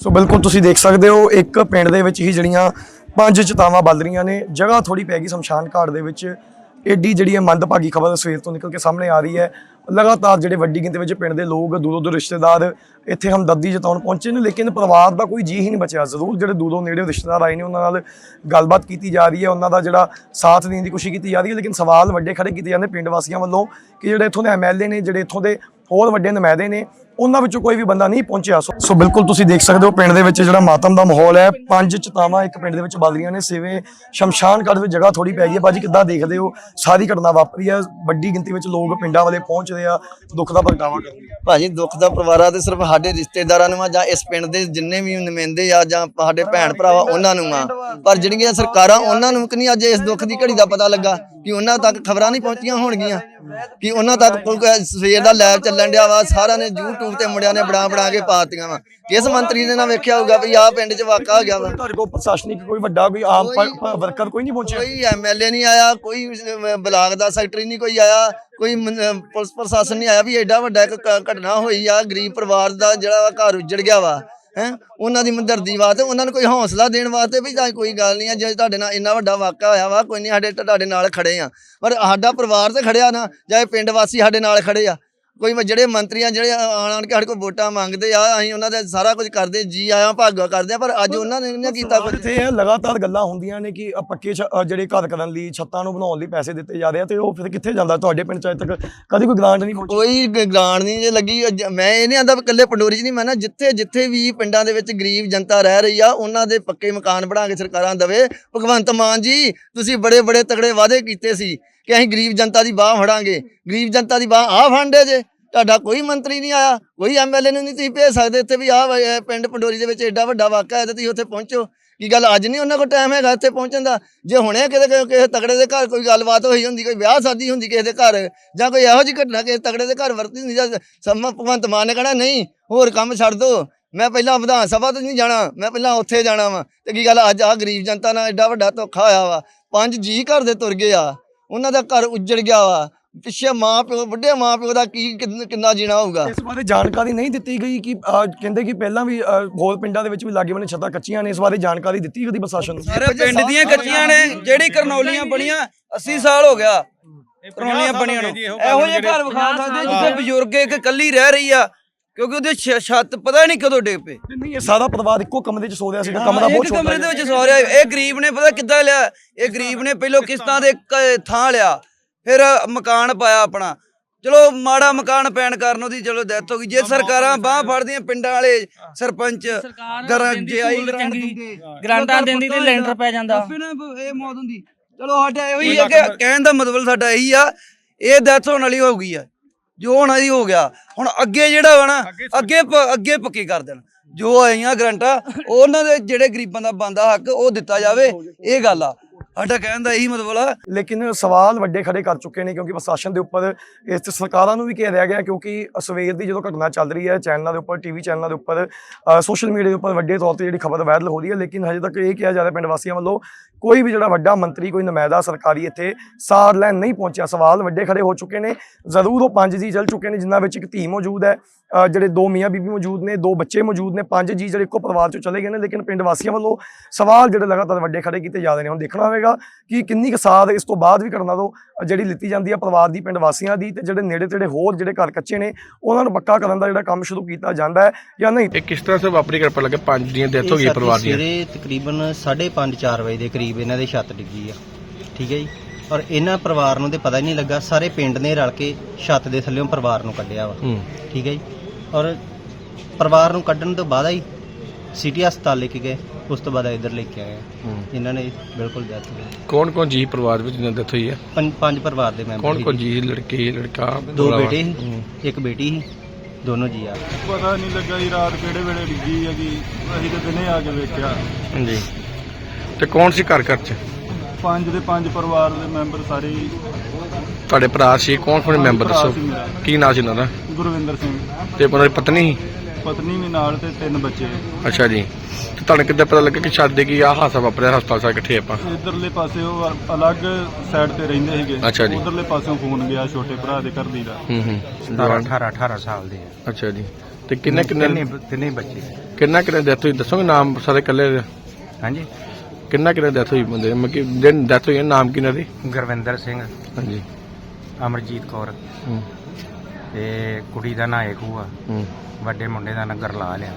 ਸੋ ਬਿਲਕੁਲ ਤੁਸੀਂ ਦੇਖ ਸਕਦੇ ਹੋ, ਇੱਕ ਪਿੰਡ ਦੇ ਵਿੱਚ ਹੀ ਜਿਹੜੀਆਂ ਪੰਜ ਚਿਤਾਵਾਂ ਬਲ ਰਹੀਆਂ ਨੇ। ਜਗ੍ਹਾ ਥੋੜੀ ਪੈ ਗਈ ਸ਼ਮਸ਼ਾਨ ਘਾਟ ਦੇ ਵਿੱਚ। ਏਡੀ ਜਿਹੜੀ ਹੈ ਮੰਦਭਾਗੀ ਖਬਰ ਸਵੇਰ ਤੋਂ ਨਿਕਲ ਕੇ ਸਾਹਮਣੇ ਆ ਰਹੀ ਹੈ। ਲਗਾਤਾਰ ਜਿਹੜੇ ਵੱਡੀ ਗਿਣਤੀ ਵਿੱਚ ਪਿੰਡ ਦੇ ਲੋਕ, ਦੂਰੋਂ ਦੂਰ ਰਿਸ਼ਤੇਦਾਰ ਇੱਥੇ ਹਮਦਰਦੀ ਜਤਾਉਣ ਪਹੁੰਚੇ ਨੇ, ਲੇਕਿਨ ਪਰਿਵਾਰ ਦਾ ਕੋਈ ਜੀ ਹੀ ਨਹੀਂ ਬਚਿਆ। ਜ਼ਰੂਰ ਜਿਹੜੇ ਦੂਰੋਂ ਨੇੜੇ ਰਿਸ਼ਤੇਦਾਰ ਆਏ ਨੇ, ਉਹਨਾਂ ਨਾਲ ਗੱਲਬਾਤ ਕੀਤੀ ਜਾ ਰਹੀ ਹੈ। ਉਹਨਾਂ ਦਾ ਜਿਹੜਾ ਸਾਥ ਦੇਣ ਦੀ ਕੋਸ਼ਿਸ਼ ਕੀਤੀ ਜਾ ਰਹੀ ਹੈ, ਲੇਕਿਨ ਸਵਾਲ ਵੱਡੇ ਖੜੇ ਕੀਤੇ ਜਾਂਦੇ ਪਿੰਡ ਵਾਸੀਆਂ ਵੱਲੋਂ ਕਿ ਜਿਹੜੇ ਇੱਥੋਂ ਦੇ ਐਮਐਲਏ ਨੇ, ਜਿਹੜੇ ਇੱਥੋਂ ਦੇ ਹੋਰ ਵੱਡੇ ਨੁਮਾਇੰਦੇ ਨੇ ਉਹਨਾਂ ਵਿੱਚੋਂ ਕੋਈ ਵੀ ਬੰਦਾ ਨਹੀਂ ਪਹੁੰਚਿਆ। ਸੋ ਬਿਲਕੁਲ ਤੁਸੀਂ ਦੇਖ ਸਕਦੇ ਹੋ, ਪਿੰਡ ਦੇ ਵਿੱਚ ਜਿਹੜਾ ਮਾਤਮ ਦਾ ਮਾਹੌਲ ਹੈ। ਪੰਜ ਚਿਤਾਵਾਂ ਇੱਕ ਪਿੰਡ ਦੇ ਵਿੱਚ ਬਲ ਰਹੀਆਂ ਨੇ। ਸਿਵੇਂ ਸ਼ਮਸ਼ਾਨ ਘਾਟ ਵਿੱਚ ਜਗ੍ਹਾ ਥੋੜੀ ਪੈ ਗਈ ਹੈ। ਬਾਜੀ ਕਿੱਦਾਂ ਦੇਖਦੇ ਹੋ? ਸਾਰੀ ਘਟਨਾ ਵਾਪਰੀ ਹੈ। ਵੱਡੀ ਗਿਣਤੀ ਵਿੱਚ ਲੋਕ ਪਿੰਡਾਂ ਵਾਲੇ ਪਹੁੰਚਦੇ ਆ। ਦੁੱਖ ਦਾ ਪ੍ਰਗਟਾਵਾ ਕਰਦੇ ਭਾਜੀ, ਦੁੱਖ ਦਾ ਪਰਿਵਾਰਾਂ ਤੇ ਸਿਰਫ ਸਾਡੇ ਰਿਸ਼ਤੇਦਾਰਾਂ ਨੂੰ ਆ ਜਾਂ ਇਸ ਪਿੰਡ ਦੇ ਜਿੰਨੇ ਵੀ ਨੁਮਾਇੰਦੇ ਆ ਜਾਂ ਸਾਡੇ ਭੈਣ ਭਰਾਵਾ ਉਹਨਾਂ ਨੂੰ ਆ। ਪਰ ਜਿਹੜੀਆਂ ਸਰਕਾਰਾਂ ਉਹਨਾਂ ਨੂੰ ਕਿ ਨਹੀਂ, ਅੱਜ ਇਸ ਦੁੱਖ ਦੀ ਘੜੀ ਦਾ ਪਤਾ ਲੱਗਾ। ਕਿ ਉਹਨਾਂ ਤੱਕ ਖਬਰਾਂ ਨਹੀਂ ਪਹੁੰਚੀਆਂ ਹੋਣਗੀਆਂ ਕਿ ਉਹਨਾਂ ਤੱਕ ਸਵੇਰ ਦਾ ਲੈਬ ਚੱਲਣ ਡਿਆ ਵਾ ਸਾਰਿਆਂ ਨੇ YouTube ਤੇ ਮੁੰਡਿਆਂ ਨੇ ਬਣਾ ਬਣਾ ਕੇ ਪਾਤੀਆਂ ਵਾ। ਕਿਸ ਮੰਤਰੀ ਨੇ ਨਾ ਵੇਖਿਆ ਹੋਊਗਾ ਵੀ ਆਹ ਪਿੰਡ 'ਚ ਵਾਕਾ ਹੋ ਗਿਆ ਵਾ। ਤੁਹਾਡੇ ਕੋਲ ਪ੍ਰਸ਼ਾਸਨਿਕ ਕੋਈ ਵੱਡਾ ਕੋਈ ਆਮ ਵਰਕਰ ਕੋਈ ਨਹੀਂ ਪਹੁੰਚਿਆ? ਕੋਈ ਐਮਐਲਏ ਨਹੀਂ ਆਇਆ ਕੋਈ ਬਲਾਕ ਦਾ ਸੈਕਟਰੀ ਨਹੀਂ ਕੋਈ ਆਇਆ ਕੋਈ ਪੁਲਿਸ ਪ੍ਰਸ਼ਾਸਨ ਨਹੀਂ ਆਇਆ ਵੀ ਐਡਾ ਵੱਡਾ ਇੱਕ ਘਟਨਾ ਹੋਈ ਆ ਗਰੀਬ ਪਰਿਵਾਰ ਦਾ ਜਿਹੜਾ ਘਰ ਉੱਜੜ ਗਿਆ ਵਾ। ਹੈ? ਉਹਨਾਂ ਦੀ ਮਦਰਦੀ ਵਾਸਤੇ, ਉਹਨਾਂ ਨੂੰ ਕੋਈ ਹੌਸਲਾ ਦੇਣ ਵਾਸਤੇ ਵੀ ਤਾਂ ਕੋਈ ਗੱਲ ਨਹੀਂ ਆ, ਜੇ ਤੁਹਾਡੇ ਨਾਲ ਇੰਨਾ ਵੱਡਾ ਵਾਕਾ ਹੋਇਆ ਵਾ, ਕੋਈ ਨਹੀਂ ਸਾਡੇ ਤੁਹਾਡੇ ਨਾਲ ਖੜੇ ਆ। ਪਰ ਸਾਡਾ ਪਰਿਵਾਰ ਤੇ ਖੜਿਆ ਨਾ ਜਾਂ ਪਿੰਡ ਵਾਸੀ ਸਾਡੇ ਨਾਲ ਖੜੇ ਆ ਕੋਈ ਮ- ਜਿਹੜੇ ਮੰਤਰੀ ਆ ਜਿਹੜੇ ਆਣ ਆਣ ਕੇ ਸਾਡੇ ਕੋਲ ਵੋਟਾਂ ਮੰਗਦੇ ਆ ਅਸੀਂ ਉਹਨਾਂ ਦੇ ਸਾਰਾ ਕੁਝ ਕਰਦੇ ਜੀ ਆਇਆਂ ਭਾਗਾ ਕਰਦੇ ਆ ਪਰ ਅੱਜ ਉਹਨਾਂ ਨੇ ਨਹੀਂ ਕੀਤਾ ਕੁਝ ਇੱਥੇ ਇਹ ਲਗਾਤਾਰ ਗੱਲਾਂ ਹੁੰਦੀਆਂ ਨੇ ਕਿ ਪੱਕੇ ਜਿਹੜੇ ਘਰ ਕਰਨ ਲਈ ਛੱਤਾਂ ਨੂੰ ਬਣਾਉਣ ਲਈ ਪੈਸੇ ਦਿੱਤੇ ਜਾ ਰਹੇ ਆ ਤੇ ਉਹ ਫਿਰ ਕਿੱਥੇ ਜਾਂਦਾ ਤੁਹਾਡੇ ਅਜੇ ਤੱਕ? ਕਦੀ ਕੋਈ ਗ੍ਰਾਂਟ ਨਹੀਂ ਪਹੁੰਚੀ? ਕੋਈ ਗ੍ਰਾਂਟ ਨਹੀਂ ਜੇ ਲੱਗੀ ਮੈਂ ਇਹ ਨਹੀਂ ਆਂਦਾ ਇਕੱਲੇ ਪੰਡੋਰੀ 'ਚ ਨਹੀਂ ਮੈਂ ਨਾ ਜਿੱਥੇ ਜਿੱਥੇ ਵੀ ਪਿੰਡਾਂ ਦੇ ਵਿੱਚ ਗਰੀਬ ਜਨਤਾ ਰਹਿ ਰਹੀ ਆ ਉਹਨਾਂ ਦੇ ਪੱਕੇ ਮਕਾਨ ਬਣਾ ਕੇ ਸਰਕਾਰਾਂ ਦਵੇ। ਭਗਵੰਤ ਮਾਨ ਜੀ ਤੁਸੀਂ ਬੜੇ ਬੜੇ ਤਗੜੇ ਵਾਅਦੇ ਕੀਤੇ ਸੀ। ਕਿ ਅਸੀਂ ਗਰੀਬ ਜਨਤਾ ਦੀ ਬਾਹ ਫੜਾਂਗੇ। ਗਰੀਬ ਜਨਤਾ ਦੀ ਬਾਹ ਆ ਫੰਡੇ ਜੇ। ਤੁਹਾਡਾ ਕੋਈ ਮੰਤਰੀ ਨਹੀਂ ਆਇਆ, ਕੋਈ ਐਮਐਲਏ ਨੂੰ ਨਹੀਂ ਤੁਸੀਂ ਭੇਜ ਸਕਦੇ। ਇੱਥੇ ਵੀ ਆ ਪਿੰਡ ਪੰਡੋਰੀ ਦੇ ਵਿੱਚ ਐਡਾ ਵੱਡਾ ਵਾਕਾ ਹੈ ਤੇ ਤੁਸੀਂ ਉੱਥੇ ਪਹੁੰਚੋ। ਕੀ ਗੱਲ ਅੱਜ ਨਹੀਂ ਉਹਨਾਂ ਕੋਲ ਟਾਈਮ ਹੈਗਾ ਇੱਥੇ ਪਹੁੰਚਣ ਦਾ? ਜੇ ਹੁਣੇ ਕਿਤੇ ਕਿਸੇ- ਕਿਸੇ ਤਗੜੇ ਦੇ ਘਰ ਕੋਈ ਗੱਲਬਾਤ ਹੋਈ ਹੁੰਦੀ, ਕੋਈ ਵਿਆਹ ਸ਼ਾਦੀ ਹੁੰਦੀ ਕਿਸੇ ਦੇ ਘਰ, ਜਾਂ ਕੋਈ ਇਹੋ ਜਿਹੀ ਘਟਨਾ ਕਿਸੇ ਤਗੜੇ ਦੇ ਘਰ ਵਰਤੀ ਹੁੰਦੀ, ਜਾਂ ਸਮਾਂ, ਭਗਵੰਤ ਮਾਨ ਨੇ ਕਹਿਣਾ, ਨਹੀਂ, ਹੋਰ ਕੰਮ ਛੱਡ ਦੋ। ਮੈਂ ਪਹਿਲਾਂ ਵਿਧਾਨ ਸਭਾ ਤੋਂ ਨਹੀਂ ਜਾਣਾ, ਮੈਂ ਪਹਿਲਾਂ ਉੱਥੇ ਜਾਣਾ ਵਾ। ਤੇ ਕੀ ਗੱਲ ਅੱਜ ਆ ਗਰੀਬ ਜਨਤਾ ਨਾਲ ਐਡਾ ਵੱਡਾ ਧੋਖਾ ਹੋਇਆ ਵਾ। ਪੰਜ ਜੀ ਘਰ ਦੇ ਤੁਰ ਗਏ ਆ। ਉਹਨਾਂ ਦਾ ਘਰ ਉੱਜੜ ਗਿਆ ਵਾ। ਪਿੱਛੇ ਮਾਂ ਪਿਓ ਵੱਡੇ ਮਾਂ ਪਿਓ ਦਾ ਕੀ ਕਿੰਨ- ਕਿੰਨਾ ਜੀਣਾ ਹੋਊਗਾ? ਇਸ ਬਾਰੇ ਜਾਣਕਾਰੀ ਨਹੀਂ ਦਿੱਤੀ ਗਈ ਕਿ ਅਹ, ਕਹਿੰਦੇ ਕਿ ਪਹਿਲਾਂ ਵੀ ਅਹ, ਹੋਰ ਪਿੰਡਾਂ ਦੇ ਵਿੱਚ ਵੀ ਲਾਗੇ ਬੰਨੇ ਛੱਤਾਂ ਕੱਚੀਆਂ ਨੇ। ਇਸ ਬਾਰੇ ਜਾਣਕਾਰੀ ਦਿੱਤੀ ਕਦੀ ਪ੍ਰਸ਼ਾਸਨ ਨੂੰ। ਸਾਰੇ ਪਿੰਡ ਦੀਆਂ ਕੱਚੀਆਂ ਨੇ ਜਿਹੜੀ ਕਰਨੌਲੀਆਂ ਬਣੀਆਂ 80 ਸਾਲ ਹੋ ਗਿਆ। ਕਰਨੌਲੀਆਂ ਬਣੀਆਂ ਨੂੰ। ਇਹੋ ਜਿਹੇ ਘਰ ਵਿਖਾ ਸਕਦੇ ਜਿੱਥੇ ਬਜ਼ੁਰਗ ਇੱਕ ਇਕੱਲੀ ਰਹਿ ਰਹੀ ਆ। ਕਿਉਂਕਿ ਉਹਦੀ ਛ- ਛੱਤ ਪਤਾ ਨਹੀਂ ਕਦੋਂ ਡਿੱਗ ਪਏ। ਨਹੀਂ ਇਹ ਸਾਰਾ ਪਰਿਵਾਰ ਇੱਕੋ ਕਮਰੇ 'ਚ ਸੋ ਰਿਹਾ ਸੀਗਾ ਕਮਰਾ ਬਹੁਤ ਇੱਕ ਛੋਟਾ ਕਮਰੇ ਦੇ ਵਿੱਚ ਸੌ ਰਿਹਾ ਇਹ ਗਰੀਬ ਨੇ ਪਤਾ ਕਿੱਦਾਂ ਲਿਆ? ਇਹ ਗਰੀਬ ਨੇ ਪਹਿਲੋਂ ਕਿਸ਼ਤਾਂ ਦੇ ਇੱਕ ਥਾਂ ਲਿਆ। ਫਿਰ ਮਕਾਨ ਪਾਇਆ ਆਪਣਾ। ਚਲੋ ਮਾੜਾ ਮਕਾਨ ਪੈਣ ਕਾਰਨ ਉਹਦੀ ਚਲੋ ਡੈਥ ਹੋ ਗਈ। ਜੇ ਸਰਕਾਰਾਂ ਬਾਹ ਫੜਦੀਆਂ ਪਿੰਡਾਂ ਵਾਲੇ ਸਰਪੰਚ ਗਰਾਂ ਜੇ ਆਈ ਗ੍ਰਾਂਟ ਦਿੰਦੇ। ਗ੍ਰਾਂਟਾਂ ਦਿੰਦੀ ਤੇ ਲੈਂਟਰ ਪੈ ਜਾਂਦਾ। ਫਿਰ ਇਹ ਮੌਤ ਹੁੰਦੀ। ਚਲੋ ਸਾਡਾ ਇਹੋ ਹੀ ਕਿ ਕਹਿਣ ਦਾ ਮਤਲਬ ਸਾਡਾ ਇਹੀ ਆ ਇਹ ਡੈਥ ਹੋਣ ਵਾਲੀ ਹੋ ਗਈ ਆ। ਜੋ ਹੋਣਾ ਹੀ ਹੋ ਗਿਆ ਹੁਣ ਅੱਗੇ ਜਿਹੜਾ ਵਾ ਨਾ ਅੱਗੇ ਪ- ਅੱਗੇ ਪੱਕੇ ਕਰ ਦੇਣ। ਜੋ ਆਈਆਂ ਗਰੰਟਾਂ ਉਹਨਾਂ ਦੇ ਜਿਹੜੇ ਗਰੀਬਾਂ ਦਾ ਬੰਦਾ ਹੱਕ ਉਹ ਦਿੱਤਾ ਜਾਵੇ ਇਹ ਗੱਲ ਆ। ਸਾਡਾ ਕਹਿਣ ਦਾ ਇਹੀ ਮਤਲਬ ਆ। ਲੇਕਿਨ ਸਵਾਲ ਵੱਡੇ ਖੜੇ ਕਰ ਚੁੱਕੇ ਨੇ ਕਿਉਂਕਿ ਪ੍ਰਸ਼ਾਸਨ ਦੇ ਉੱਪਰ ਇਸ ਤੇ ਸਰਕਾਰਾਂ ਨੂੰ ਵੀ ਘੇਰਿਆ ਗਿਆ ਕਿਉਂਕਿ ਸਵੇਰ ਦੀ ਜਦੋਂ ਘਟਨਾ ਚੱਲ ਰਹੀ ਹੈ, ਚੈਨਲਾਂ ਦੇ ਉੱਪਰ ਟੀਵੀ ਚੈਨਲਾਂ ਦੇ ਉੱਪਰ ਸੋਸ਼ਲ ਮੀਡੀਆ ਦੇ ਉੱਪਰ ਵੱਡੇ ਤੌਰ ਤੇ ਜਿਹੜੀ ਖਬਰ ਵਾਇਰਲ ਹੋ ਰਹੀ ਹੈ, ਲੇਕਿਨ ਹਜੇ ਤੱਕ ਇਹ ਕਿਹਾ ਜਾ ਰਿਹਾ ਪਿੰਡ ਵਾਸੀਆਂ ਵੱਲੋਂ ਕੋਈ ਵੀ ਜਿਹੜਾ ਵੱਡਾ ਮੰਤਰੀ, ਕੋਈ ਨੁਮਾਇੰਦਾ ਸਰਕਾਰੀ ਇੱਥੇ ਸਾਰ ਲੈਣ ਨਹੀਂ ਪਹੁੰਚਿਆ। ਸਵਾਲ ਵੱਡੇ ਖੜੇ ਹੋ ਚੁੱਕੇ ਨੇ। ਜ਼ਰੂਰ ਉਹ ਪੰਜ ਜੀ ਚੱਲ ਚੁੱਕੇ ਨੇ, ਜਿਨ੍ਹਾਂ ਵਿੱਚ ਇੱਕ ਧੀ ਮੌਜੂਦ ਹੈ ਜਿਹੜੇ ਦੋ ਮੀਆਂ ਬੀਬੀ ਮੌਜੂਦ ਨੇ, ਦੋ ਬੱਚੇ ਮੌਜੂਦ ਨੇ, ਪੰਜ ਜੀ ਜਿਹੜੇ ਇੱਕੋ ਪਰਿਵਾਰ ਚੋਂ ਚਲੇ ਗਏ ਨੇ, ਲੇਕਿਨ ਪਿੰਡ ਵਾਸੀਆਂ ਵੱਲੋਂ ਸਵਾਲ ਜਿਹੜੇ ਲਗਾਤਾਰ ਵੱਡੇ ਖੜੇ ਕੀਤੇ ਜਾ ਰਹੇ ਨੇ, ਹੁਣ ਦੇਖਣਾ ਹੋਵੇਗਾ। ਕਿ ਕਿੰਨੀ ਕੁ ਸਾਥ ਇਸ ਤੋਂ ਬਾਅਦ ਵੀ ਘਟਨਾ ਤੋਂ ਜਿਹੜੀ ਲਿੱਤੀ ਜਾਂਦੀ ਹੈ ਪਰਿਵਾਰ ਦੀ ਪਿੰਡ ਵਾਸੀਆਂ ਦੀ ਤੇ ਜਿਹੜੇ ਨੇੜੇ ਤੇੜੇ ਹੋਰ ਜਿਹੜੇ ਘਰ ਕੱਚੇ ਨੇ ਉਹਨਾਂ ਨੂੰ ਪੱਕਾ ਕਰਨ ਦਾ ਜਿਹੜਾ ਕੰਮ ਸ਼ੁਰੂ ਕੀਤਾ ਜਾਂਦਾ ਹੈ ਜਾਂ ਨਹੀਂ? ਇਹ ਕਿਸ ਤਰ੍ਹਾਂ ਸੇ ਵਾਪਰੀ ਕਿਰਪਾ ਲੱਗੇ? ਪੰਜ ਦੀਆਂ ਡੈਥ ਹੋ ਗਈ ਪਰਿਵਾਰ ਦੀਆਂ। ਸਵੇਰੇ ਤਕਰੀਬਨ 5:30 4 ਵਜੇ ਦੇ ਕਰੀਬ ਇਹਨਾਂ ਦੇ ਛੱਤ ਡਿੱਗੀ ਆ। ਠੀਕ ਹੈ ਜੀ? ਔਰ ਇਹਨਾਂ ਪਰਿਵਾਰ ਨੂੰ ਤੇ ਪਤਾ ਹੀ ਨਹੀਂ ਲੱਗਾ ਸਾਰੇ ਪਿੰਡ ਨੇ ਰਲ ਕੇ ਛੱਤ ਦੇ ਥੱਲੇੋਂ ਪਰਿਵਾਰ ਨੂੰ ਕੱਢਿਆ ਵਾ। ਠੀਕ ਹੈ ਜੀ? ਔਰ ਪਰਿਵਾਰ ਨੂੰ ਕੱਢਣ ਤੋਂ ਬਾਅਦ ਹੀ ਸਿਟੀ ਹਸਪਤਾਲ ਲੈ ਕੇ ਗਏ ਉਸ ਤੋਂ ਬਾਅਦ ਇੱਧਰ ਲੈ ਕੇ ਆਏ ਆ। ਹੂੰ। ਇਹਨਾਂ ਨੇ ਬਿਲਕੁਲ ਡੈਥ ਹੋ ਗਈ। ਕੌਣ ਕੌਣ ਜੀ ਪਰਿਵਾਰ ਵਿੱਚ ਡੈਥ ਹੋਈ ਹੈ ਪੰਜ ਪੰਜ ਪਰਿਵਾਰ ਦੇ ਮੈਂਬਰ ਕੌਣ ਕੌਣ ਜੀ। ਜੀ ਲੜਕੇ ਲੜਕਾ ਦੋ? ਬੇਟੇ ਸੀ। ਇੱਕ ਬੇਟੀ ਸੀ ਦੋਨੋਂ ਜੀ ਆ। ਪਤਾ ਨਹੀਂ ਲੱਗਾ ਜੀ ਰਾਤ ਕਿਹੜੇ ਵੇਲੇ ਡਿੱਗੀ ਹੈਗੀ ਅਸੀਂ ਤਾਂ ਦਿਨੇ ਆ ਕੇ ਵੇਖਿਆ। ਹਾਂਜੀ। ਤੇ ਕੌਣ ਸੀ ਘਰ ਘਰ ਚ? ਪੰਜ ਦੇ ਪੰਜ ਪਰਿਵਾਰ ਦੇ ਮੈਂਬਰ ਸਾਰੇ। ਹੀ ਤੁਹਾਡੇ ਭਰਾ ਸੀ? ਕੌਣ ਕੌਣ ਮੈਂਬਰ ਭਰਾ ਦੱਸੋ? ਸੀ ਮੇਰਾ। ਕੀ ਨਾਂ ਸੀ ਉਹਨਾਂ ਦਾ? ਗੁਰਵਿੰਦਰ ਸਿੰਘ। ਤੇ ਉਹਨਾਂ ਦੀ ਪਤਨੀ ਸੀ? ਪਤਨੀ ਵੀ ਨਾਲ ਤੇ ਤਿੰਨ ਬੱਚੇ ਅੱਛਾ ਜੀ। ਤੇ ਤੁਹਾਨੂੰ ਕਿੱਦਾਂ ਪਤਾ ਲੱਗਾ ਕਿ ਛੱਡ ਦੇ ਕੀ ਆ ਹਾਸਾ ਵਾਪਰਿਆ ਹਸਪਤਾਲ ਸਾਰੇ ਇਕੱਠੇ ਆਪਾਂ? ਇਧਰਲੇ ਪਾਸੇ ਉਹ ਅਲੱਗ ਸਾਈਡ ਤੇ ਰਹਿੰਦੇ ਸੀਗੇ। ਉਧਰਲੇ ਪਾਸੋਂ ਫੋਨ ਗਿਆ ਛੋਟੇ ਭਰਾ ਦੇ ਘਰ ਦੀ ਦਾ। ਹੂੰ ਹੂੰ। 18 ਸਾਲ ਦੇ ਅੱਛਾ ਜੀ। ਤੇ ਕਿੰਨੇ ਕਿੰਨੇ ਤਿੰਨੇ- ਹੀ ਬੱਚੇ ਕਿੰਨਾ ਕਿੰਨੇ ਡੈਥ ਹੋਈ? ਦੱਸੋਗੇ ਨਾਮ ਸਾਰੇ ਇਕੱਲੇ ਦੇ? ਹਾਂਜੀ। ਕਿੰਨਾ ਕਿੰਨੇ ਡੈਥ ਹੋਈ ਬੰਦੇ ਮੈਂ ਕਿ ਜਿਹਨ ਡੈਥ ਹੋਈ ਨਾਮ ਕਿਹਨਾਂ ਦੀ? ਗੁਰਵਿੰਦਰ ਸਿੰਘ ਹਾਂਜੀ। ਅਮਰਜੀਤ ਕੌਰ। ਹੂੰ। ਤੇ ਕੁੜੀ ਦਾ ਨਾਂ ਏਕੂ ਆ। ਵੱਡੇ ਮੁੰਡੇ ਦਾ ਨੰਗਰ ਗਰਲਾਲ ਲਿਆ